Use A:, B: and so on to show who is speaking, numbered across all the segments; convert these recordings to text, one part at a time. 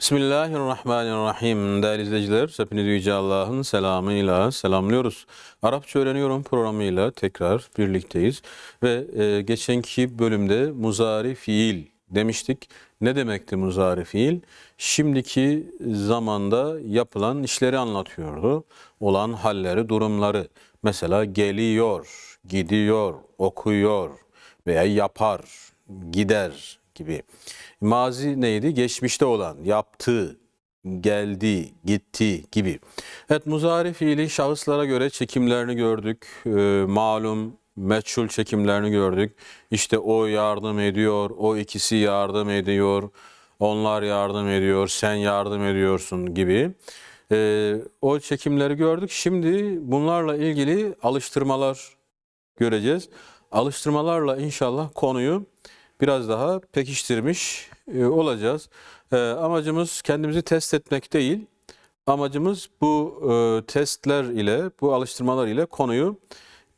A: Bismillahirrahmanirrahim. Değerli izleyiciler, hepinizi Yüce Allah'ın selamıyla selamlıyoruz. Arapça öğreniyorum programıyla tekrar birlikteyiz. Ve e, geçenki bölümde muzari fiil demiştik. Ne demekti muzari fiil? Şimdiki zamanda yapılan işleri anlatıyordu. Olan halleri, durumları. Mesela geliyor, gidiyor, okuyor veya yapar, gider gibi. Mazi neydi? Geçmişte olan, yaptı, geldi, gitti gibi. Evet muzari fiili şahıslara göre çekimlerini gördük. Ee, malum meçhul çekimlerini gördük. İşte o yardım ediyor, o ikisi yardım ediyor, onlar yardım ediyor, sen yardım ediyorsun gibi. Ee, o çekimleri gördük. Şimdi bunlarla ilgili alıştırmalar göreceğiz. Alıştırmalarla inşallah konuyu biraz daha pekiştirmiş e, olacağız. E, amacımız kendimizi test etmek değil. Amacımız bu e, testler ile, bu alıştırmalar ile konuyu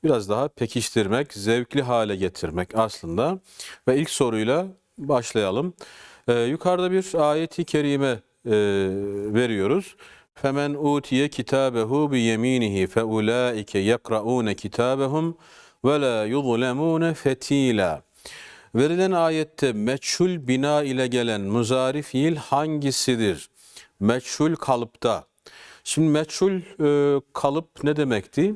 A: biraz daha pekiştirmek, zevkli hale getirmek aslında. Ve ilk soruyla başlayalım. Yukarıda bir ayeti kerime veriyoruz. Femen utiye kitabehu bi yeminihi fe ulaike yekraun kitabehum ve la yuzlemune fetila. Verilen ayette meçhul bina ile gelen muzari fiil hangisidir? Meçhul kalıpta. Şimdi meçhul e, kalıp ne demekti?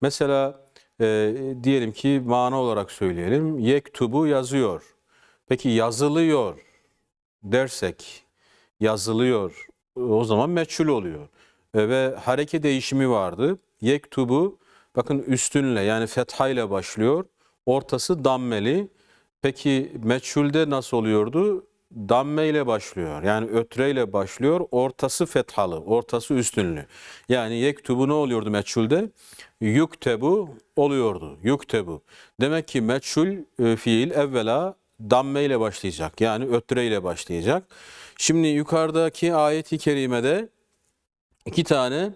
A: Mesela e, diyelim ki mana olarak söyleyelim. Yektubu yazıyor. Peki yazılıyor dersek yazılıyor o zaman meçhul oluyor. E, ve hareke değişimi vardı. Yektubu bakın üstünle yani fethayla başlıyor. Ortası dammeli. Peki meçhulde nasıl oluyordu? Damme ile başlıyor. Yani ötre ile başlıyor. Ortası fethalı, ortası üstünlü. Yani yektubu ne oluyordu meçhulde? Yuktebu oluyordu. Yuktebu. Demek ki meçhul e, fiil evvela damme ile başlayacak. Yani ötre ile başlayacak. Şimdi yukarıdaki ayeti kerimede iki tane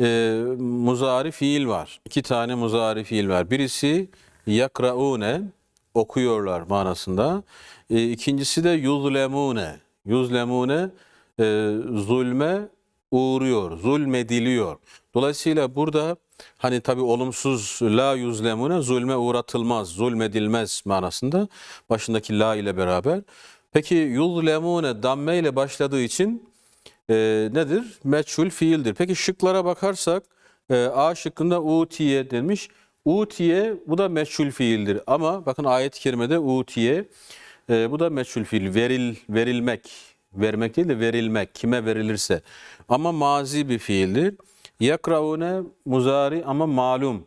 A: e, muzari fiil var. İki tane muzari fiil var. Birisi yakraune okuyorlar manasında. E, ikincisi de yuzlemune. Yuzlemune e, zulme uğruyor, zulmediliyor. Dolayısıyla burada hani tabi olumsuz la yuzlemune zulme uğratılmaz, zulmedilmez manasında başındaki la ile beraber. Peki yuzlemune damme ile başladığı için e, nedir? Meçhul fiildir. Peki şıklara bakarsak e, A şıkkında utiye denmiş. Utiye bu da meçhul fiildir. Ama bakın ayet-i kerimede utiye e, bu da meçhul fiil. Veril, verilmek. Vermek değil de verilmek. Kime verilirse. Ama mazi bir fiildir. Yakraune muzari ama malum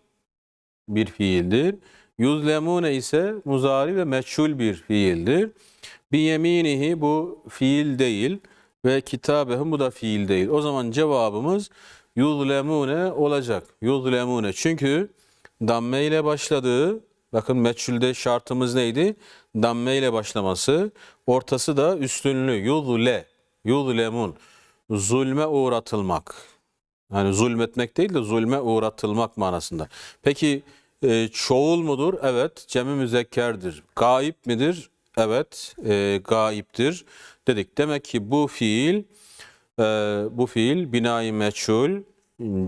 A: bir fiildir. Yuzlemune ise muzari ve meçhul bir fiildir. Bi yeminihi bu fiil değil ve kitabehum bu da fiil değil. O zaman cevabımız yuzlemune olacak. Yuzlemune. Çünkü damme ile başladığı, bakın meçhulde şartımız neydi? Damme ile başlaması. Ortası da üstünlü. Yuzle. Yuzlemun. Zulme uğratılmak. Yani zulmetmek değil de zulme uğratılmak manasında. Peki e, çoğul mudur? Evet. Cemi müzekkerdir. Gaip midir? Evet. E, gaiptir dedik. Demek ki bu fiil e, bu fiil binayı meçhul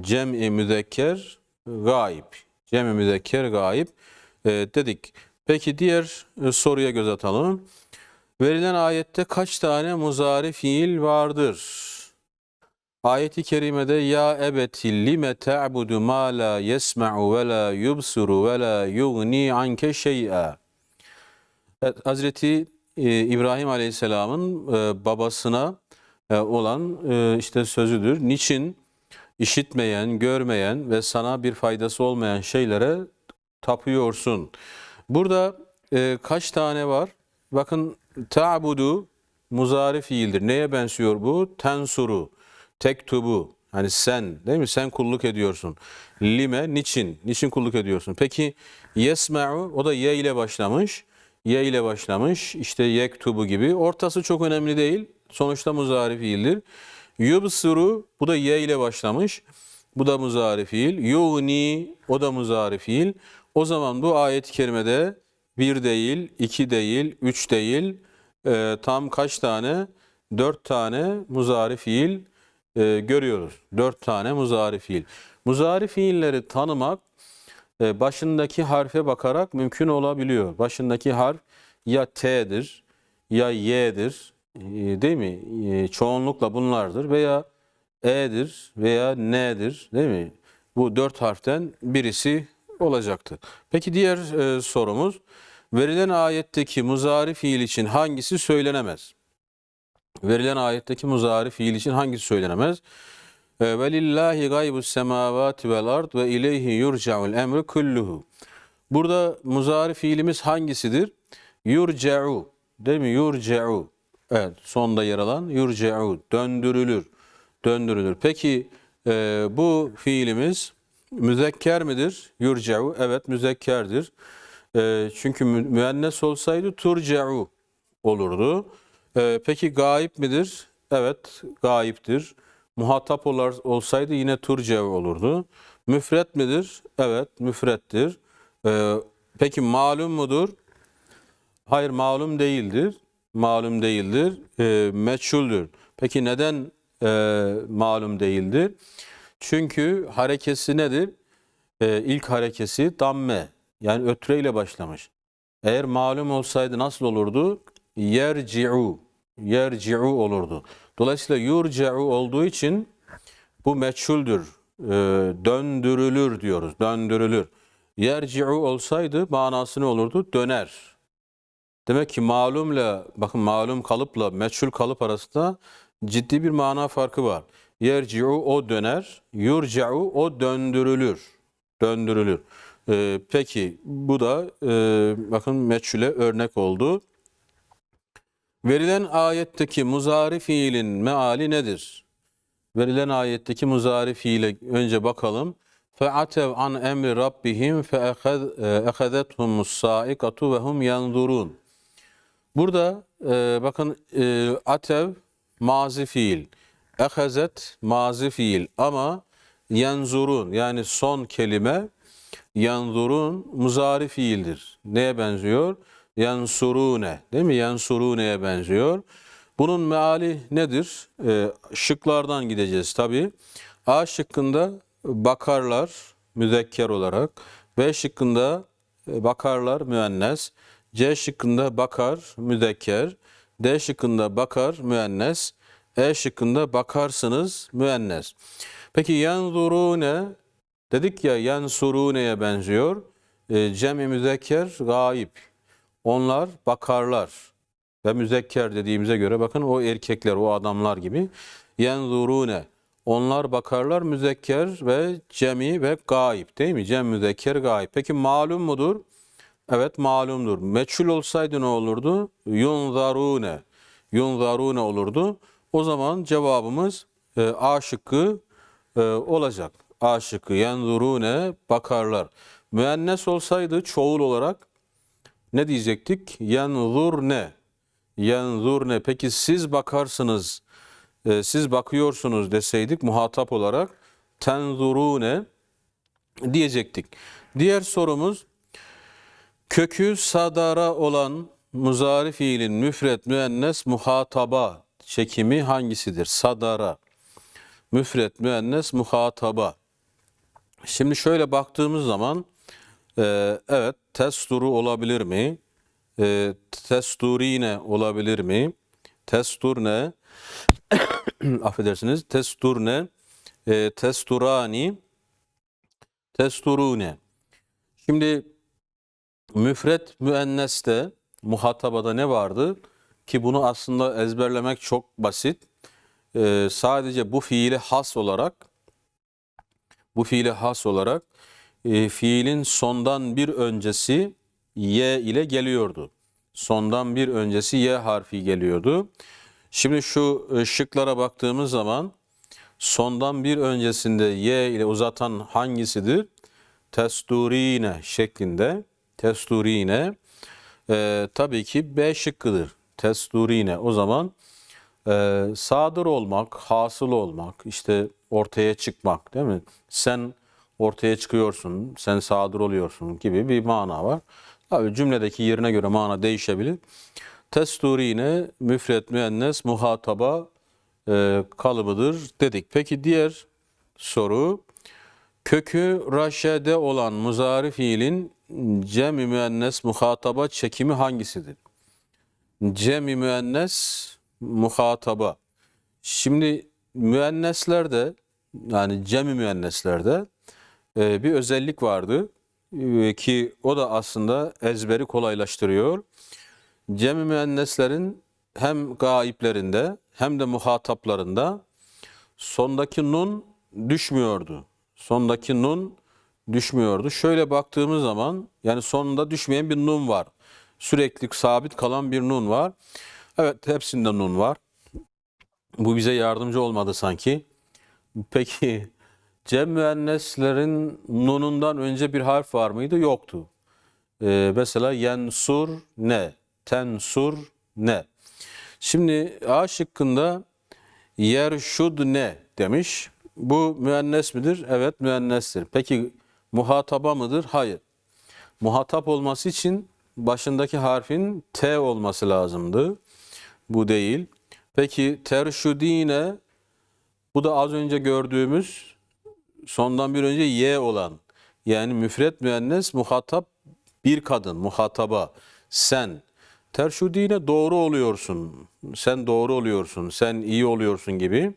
A: cem'i müzekker gaib. Cem-i müzekker gaib e, dedik. Peki diğer e, soruya göz atalım. Verilen ayette kaç tane muzari fiil vardır? Ayeti kerimede ya ebeti lime ta'budu ma la yesma'u ve la yubsuru ve la yugni anke şey'a. Evet, Hazreti e, İbrahim Aleyhisselam'ın e, babasına e, olan işte sözüdür. Niçin işitmeyen, görmeyen ve sana bir faydası olmayan şeylere tapıyorsun? Burada e, kaç tane var? Bakın ta'budu muzari fiildir. Neye benziyor bu? Tensuru, tektubu. Hani sen değil mi? Sen kulluk ediyorsun. Lime niçin? Niçin kulluk ediyorsun? Peki yesma'u o da ye ile başlamış. Ye ile başlamış. İşte yektubu gibi. Ortası çok önemli değil. Sonuçta muzari fiildir. Yubsuru bu da ye ile başlamış. Bu da muzari fiil. Yugni o da muzari fiil. O zaman bu ayet-i kerimede bir değil, iki değil, üç değil, e, tam kaç tane? dört tane muzari fiil e, görüyoruz. Dört tane muzari fiil. Muzari fiilleri tanımak e, başındaki harfe bakarak mümkün olabiliyor. Başındaki harf ya T'dir ya Y'dir değil mi? E, çoğunlukla bunlardır veya E'dir veya N'dir değil mi? Bu dört harften birisi olacaktı. Peki diğer e, sorumuz verilen ayetteki muzari fiil için hangisi söylenemez? Verilen ayetteki muzari fiil için hangisi söylenemez? E, Velillahi gaybus semavati vel ard ve ileyhi yurca'ul emru kulluhu. Burada muzari fiilimiz hangisidir? Yurca'u. Değil mi? Yurca'u. Evet, sonda yer alan yurca'u. Döndürülür. Döndürülür. Peki e, bu fiilimiz müzekker midir? Yurca'u. Evet, müzekkerdir. E, çünkü mü- müennes olsaydı turca'u olurdu. E, peki gayip midir? Evet, gayiptir. Muhatap olar, olsaydı yine turca'u olurdu. Müfret midir? Evet, müfrettir. E, peki malum mudur? Hayır malum değildir. Malum değildir. E, meçhuldür. Peki neden e, malum değildir? Çünkü harekesi nedir? E, ilk harekesi damme. Yani ötreyle başlamış. Eğer malum olsaydı nasıl olurdu? Yerci'u. Yerci'u olurdu. Dolayısıyla yurce'u olduğu için bu meçhuldür. E, döndürülür diyoruz. Döndürülür. Yerci'u olsaydı manası ne olurdu? Döner. Demek ki malumla, bakın malum kalıpla meçhul kalıp arasında ciddi bir mana farkı var. Yerci'u o döner, yurca'u o döndürülür. Döndürülür. Ee, peki bu da e, bakın meçhule örnek oldu. Verilen ayetteki muzari fiilin meali nedir? Verilen ayetteki muzari fiile önce bakalım. فَعَتَوْ عَنْ اَمْرِ رَبِّهِمْ فَاَخَذَتْهُمُ السَّائِقَةُ وَهُمْ يَنْظُرُونَ Burada e, bakın e, atev mazi fiil, ehazet mazi fiil ama yanzurun yani son kelime yanzurun muzari fiildir. Neye benziyor? Yansurune değil mi? Yansurune'ye benziyor. Bunun meali nedir? E, şıklardan gideceğiz tabi. A şıkkında bakarlar müzekker olarak. B şıkkında e, bakarlar müennes. C şıkkında bakar müzekker. D şıkkında bakar müennes. E şıkkında bakarsınız müennes. Peki yanzurune dedik ya yansurune'ye benziyor. E, cem-i müzekker gayip. Onlar bakarlar ve müzekker dediğimize göre bakın o erkekler, o adamlar gibi yenzurune. Onlar bakarlar müzekker ve cemi ve gayip değil mi? Cem müzekker gayip. Peki malum mudur? Evet malumdur. Meçhul olsaydı ne olurdu? Yunzarune. Yunzarune olurdu. O zaman cevabımız e, A şıkkı e, olacak. A şıkkı yenzurune bakarlar. Müennes olsaydı çoğul olarak ne diyecektik? Yenzurne. Yenzurne. Peki siz bakarsınız, e, siz bakıyorsunuz deseydik muhatap olarak tenzurune diyecektik. Diğer sorumuz kökü sadara olan muzari fiilin müfret müennes muhataba çekimi hangisidir? Sadara. Müfret müennes muhataba. Şimdi şöyle baktığımız zaman e, evet testuru olabilir mi? E, testurine olabilir mi? Testurne affedersiniz testurne e, testurani testurune. Şimdi müfret müenneste muhatabada ne vardı? Ki bunu aslında ezberlemek çok basit. E, sadece bu fiili has olarak bu fiili has olarak e, fiilin sondan bir öncesi y ile geliyordu. Sondan bir öncesi y harfi geliyordu. Şimdi şu e, şıklara baktığımız zaman sondan bir öncesinde y ile uzatan hangisidir? Testurine şeklinde. Testurine. E, tabii ki B şıkkıdır. Testurine. O zaman e, sadır olmak, hasıl olmak, işte ortaya çıkmak değil mi? Sen ortaya çıkıyorsun, sen sadır oluyorsun gibi bir mana var. Tabii cümledeki yerine göre mana değişebilir. testurine müfret müennes muhataba e, kalıbıdır dedik. Peki diğer soru kökü raşede olan muzari fiilin cem-i müennes muhataba çekimi hangisidir? Cem-i müennes muhataba. Şimdi müenneslerde yani cem-i müenneslerde e, bir özellik vardı E, ki o da aslında ezberi kolaylaştırıyor. Cem-i müenneslerin hem gaiplerinde hem de muhataplarında sondaki nun düşmüyordu. Sondaki nun düşmüyordu. Şöyle baktığımız zaman yani sonunda düşmeyen bir nun var. Sürekli sabit kalan bir nun var. Evet hepsinde nun var. Bu bize yardımcı olmadı sanki. Peki cem müenneslerin nunundan önce bir harf var mıydı? Yoktu. Ee, mesela yensur ne, tensur ne. Şimdi A şıkkında yerşud ne demiş. Bu müennes midir? Evet müennestir. Peki muhataba mıdır? Hayır. Muhatap olması için başındaki harfin T olması lazımdı. Bu değil. Peki terşudine bu da az önce gördüğümüz sondan bir önce Y olan yani müfret müennes muhatap bir kadın muhataba sen terşudine doğru oluyorsun sen doğru oluyorsun sen iyi oluyorsun gibi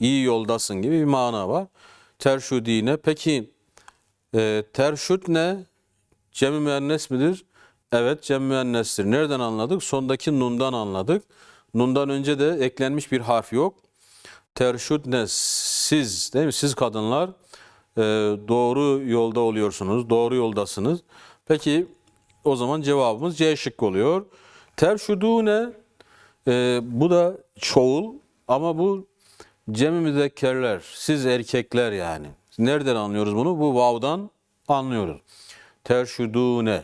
A: iyi yoldasın gibi bir mana var. Terşudine peki e, terşud ne? Cem-i müennes midir? Evet cem müennestir. Nereden anladık? Sondaki nundan anladık. Nundan önce de eklenmiş bir harf yok. Terşud ne? Siz değil mi? Siz kadınlar e, doğru yolda oluyorsunuz. Doğru yoldasınız. Peki o zaman cevabımız C şıkkı oluyor. Terşudu ne? E, bu da çoğul ama bu cem-i müzekkerler. Siz erkekler yani. Nereden anlıyoruz bunu? Bu vav'dan anlıyoruz. Terşudune.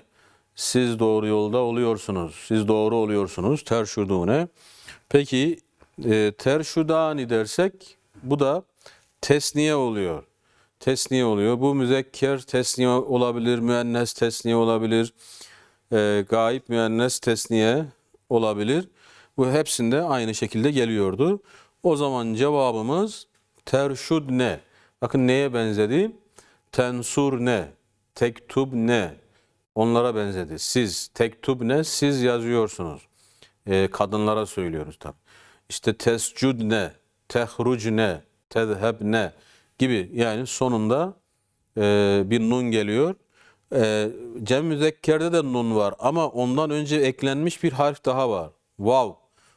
A: Siz doğru yolda oluyorsunuz. Siz doğru oluyorsunuz. Terşudune. Peki e, terşudani dersek bu da tesniye oluyor. Tesniye oluyor. Bu müzekker tesniye olabilir, müennes tesniye olabilir, e, gayip müennes tesniye olabilir. Bu hepsinde aynı şekilde geliyordu. O zaman cevabımız terşud ne? Bakın neye benzedi? Tensur ne? Tektub ne? Onlara benzedi. Siz, tektub ne? Siz yazıyorsunuz. Ee, kadınlara söylüyoruz tabi. İşte tescud ne? Tehruc ne? Tezheb ne? Gibi yani sonunda e, bir nun geliyor. E, cem müzekkerde de nun var ama ondan önce eklenmiş bir harf daha var. Vav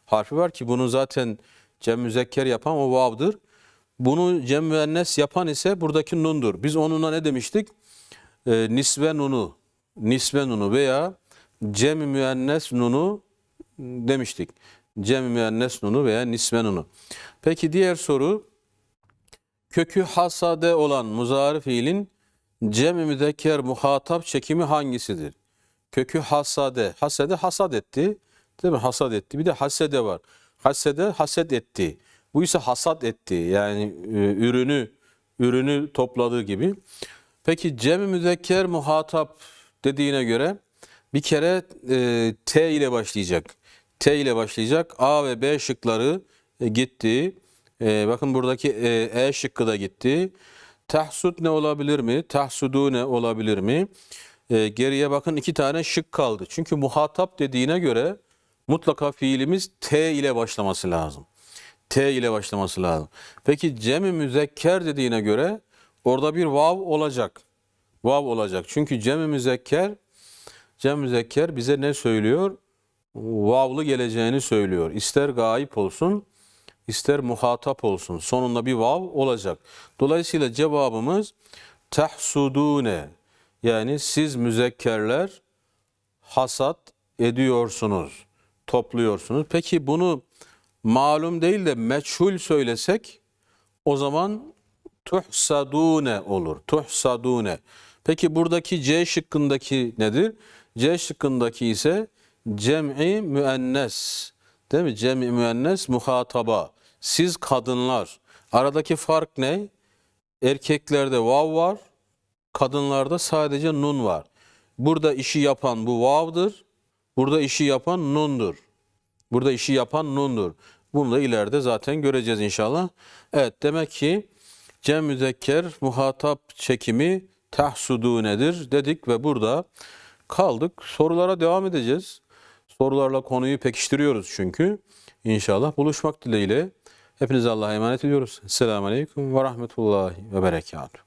A: harfi var ki bunu zaten cem müzekker yapan o vav'dır. Bunu cem müennes yapan ise buradaki nundur. Biz onunla ne demiştik? E, nisve nunu, nisve nunu veya cem müennes nunu demiştik. Cem müennes nunu veya nisve nunu. Peki diğer soru kökü hasade olan muzari fiilin cem-i müzekker muhatap çekimi hangisidir? Kökü hasade. Hasede hasad etti. Değil mi? Hasad etti. Bir de hasede var. Hasede haset etti. Bu ise hasat etti. Yani e, ürünü ürünü topladığı gibi. Peki cem-i müzekker muhatap dediğine göre bir kere e, T ile başlayacak. T ile başlayacak. A ve B şıkları e, gitti. E, bakın buradaki e, E şıkkı da gitti. Tahsud ne olabilir mi? Tahsudu ne olabilir mi? E, geriye bakın iki tane şık kaldı. Çünkü muhatap dediğine göre mutlaka fiilimiz T ile başlaması lazım. T ile başlaması lazım. Peki cem-i müzekker dediğine göre orada bir vav olacak. Vav olacak. Çünkü cem-i müzekker cem müzekker bize ne söylüyor? Vavlı geleceğini söylüyor. İster gayip olsun, ister muhatap olsun. Sonunda bir vav olacak. Dolayısıyla cevabımız tahsudune. Yani siz müzekkerler hasat ediyorsunuz, topluyorsunuz. Peki bunu malum değil de meçhul söylesek o zaman tuhsadune olur. Tuhsadune. Peki buradaki C şıkkındaki nedir? C şıkkındaki ise cem'i müennes. Değil mi? Cem'i müennes muhataba. Siz kadınlar. Aradaki fark ne? Erkeklerde vav var, kadınlarda sadece nun var. Burada işi yapan bu vav'dır. Burada işi yapan nundur. Burada işi yapan nundur. Bunu da ileride zaten göreceğiz inşallah. Evet demek ki cem müzekker muhatap çekimi tahsudunedir dedik ve burada kaldık. Sorulara devam edeceğiz. Sorularla konuyu pekiştiriyoruz çünkü. İnşallah buluşmak dileğiyle. Hepinize Allah'a emanet ediyoruz. Selamun Aleyküm ve Rahmetullahi ve Berekatuhu.